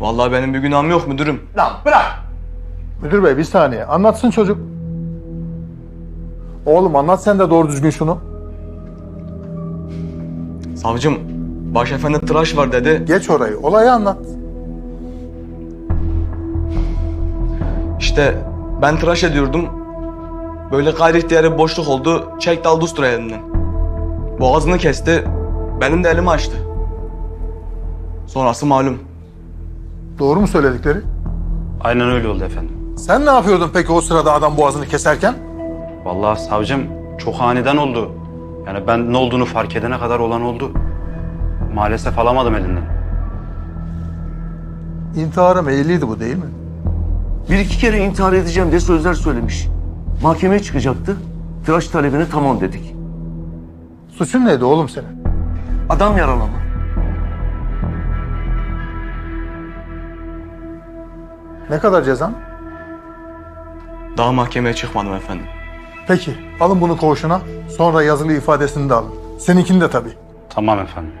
Vallahi benim bir günahım yok müdürüm. Lan bırak. Müdür bey bir saniye. Anlatsın çocuk. Oğlum anlat sen de doğru düzgün şunu. Savcım, başefendi tıraş var dedi. Geç orayı. Olayı anlat. İşte ben tıraş ediyordum. Böyle gayri ihtiyari bir boşluk oldu. Çekti aldı ustura elinden. Boğazını kesti. Benim de elimi açtı. Sonrası malum. Doğru mu söyledikleri? Aynen öyle oldu efendim. Sen ne yapıyordun peki o sırada adam boğazını keserken? Vallahi savcım çok aniden oldu. Yani ben ne olduğunu fark edene kadar olan oldu. Maalesef alamadım elinden. İntihara meyilliydi bu değil mi? Bir iki kere intihar edeceğim diye sözler söylemiş. Mahkemeye çıkacaktı. Tıraş talebine tamam dedik. Suçun neydi oğlum senin? Adam yaralama. Ne kadar cezan? Daha mahkemeye çıkmadım efendim. Peki alın bunu koğuşuna. Sonra yazılı ifadesini de alın. Seninkini de tabii. Tamam efendim.